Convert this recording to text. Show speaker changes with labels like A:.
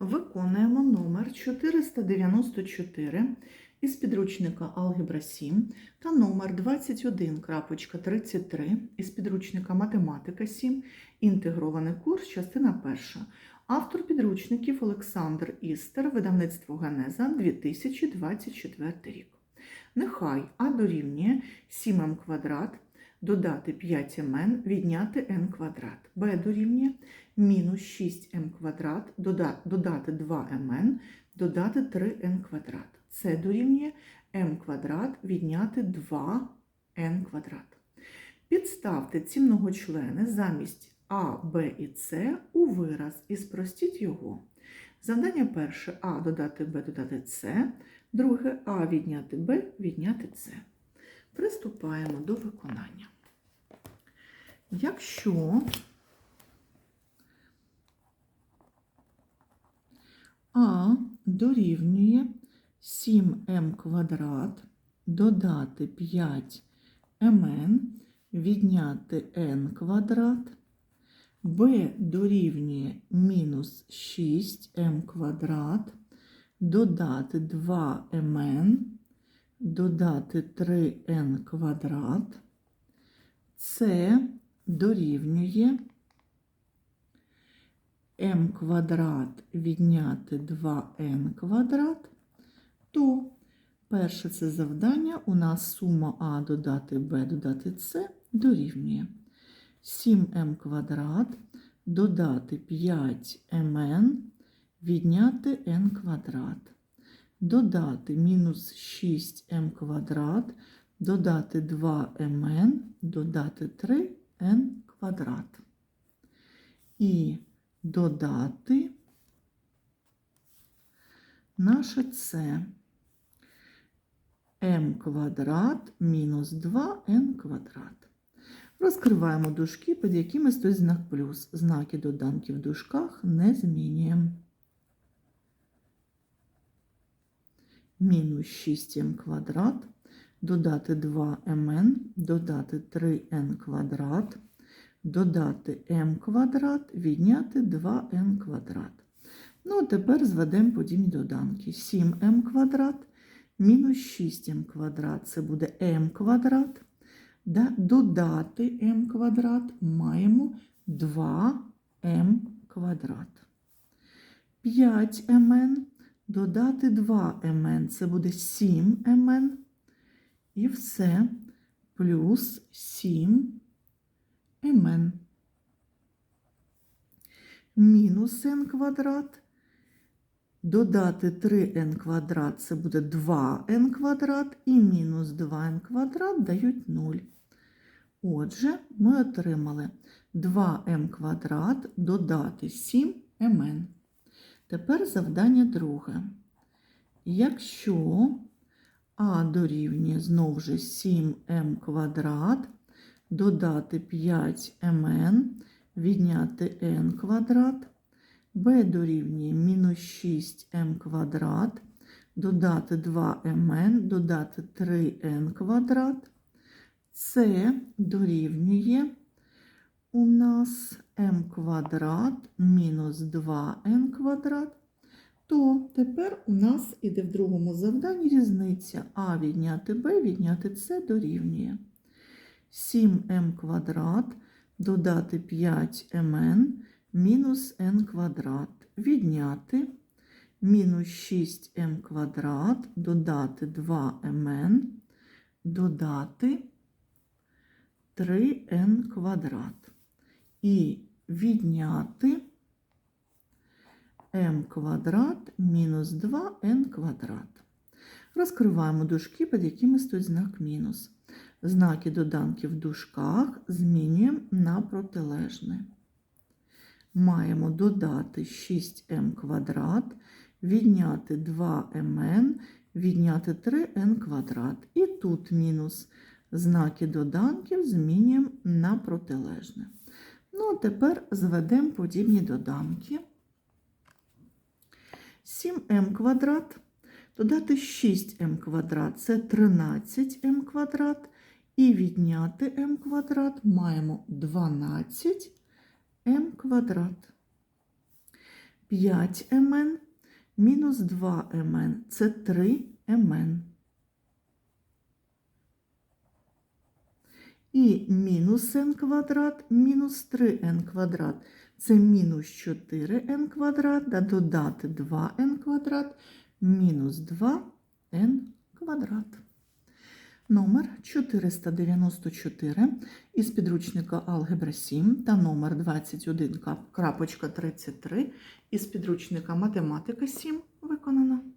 A: Виконуємо номер 494 із підручника Алгебра 7 та номер 21.33 із підручника Математика 7, інтегрований курс, частина 1. Автор підручників Олександр Істер, видавництво Генеза 2024 рік. Нехай А дорівнює 7м квадрат, додати 5мн, відняти n квадрат. Б дорівнює мінус 6m квадрат, додати 2mn, додати 3n квадрат. Це дорівнює m квадрат, відняти 2n квадрат. Підставте ці многочлени замість А, Б і С у вираз і спростіть його. Завдання перше А додати Б додати С, друге А відняти Б відняти С. Приступаємо до виконання. Якщо А дорівнює 7м квадрат, додати 5мн, відняти n квадрат, b дорівнює мінус 6м квадрат, додати 2mn, додати 3n квадрат, c дорівнює m квадрат відняти 2n квадрат, то перше це завдання. У нас сума А додати Б додати С дорівнює. 7m квадрат додати 5mn відняти n квадрат, додати мінус 6m квадрат, додати 2mn, додати 3n квадрат. І додати наше С m квадрат мінус 2n квадрат. Розкриваємо дужки, під якими стоїть знак плюс. Знаки доданки в дужках не змінюємо. Мінус 6m квадрат, додати 2mn, додати 3n квадрат, додати m квадрат, відняти 2n квадрат. Ну, а тепер зведемо подібні доданки. 7m квадрат мінус 6m квадрат це буде m квадрат. Да? Додати m квадрат маємо 2m квадрат. 5mn додати 2mn це буде 7mn. І все плюс 7mn. Мінус n квадрат. Додати 3n квадрат це буде 2n квадрат і мінус 2n квадрат дають 0. Отже, ми отримали 2m квадрат додати 7mn. Тепер завдання друге. Якщо а дорівнює знову ж 7m квадрат, додати 5mn, відняти n квадрат, b дорівнює мінус 6m квадрат, додати 2mn, додати 3n квадрат, c дорівнює у нас m квадрат мінус 2n квадрат, то тепер у нас іде в другому завданні різниця. А відняти b відняти c дорівнює 7m квадрат додати 5mn мінус n квадрат відняти мінус 6m квадрат додати 2mn додати 3n квадрат і відняти m квадрат мінус 2n квадрат. Розкриваємо дужки, під якими стоїть знак мінус. Знаки доданки в дужках змінюємо на протилежне. Маємо додати 6m квадрат, відняти 2mn, відняти 3n квадрат. І тут мінус. Знаки доданків змінюємо на протилежне. Ну, а тепер зведемо подібні доданки. 7m квадрат, додати 6m квадрат це 13m квадрат, і відняти m квадрат маємо 12m квадрат. 5 мн мінус 2 мн – це 3 мн. І мінус n квадрат мінус 3n квадрат – це мінус 4n квадрат, да додати 2n квадрат мінус 2n квадрат. Номер 494 із підручника Алгебра 7 та номер 21.33 із підручника Математика 7 виконано.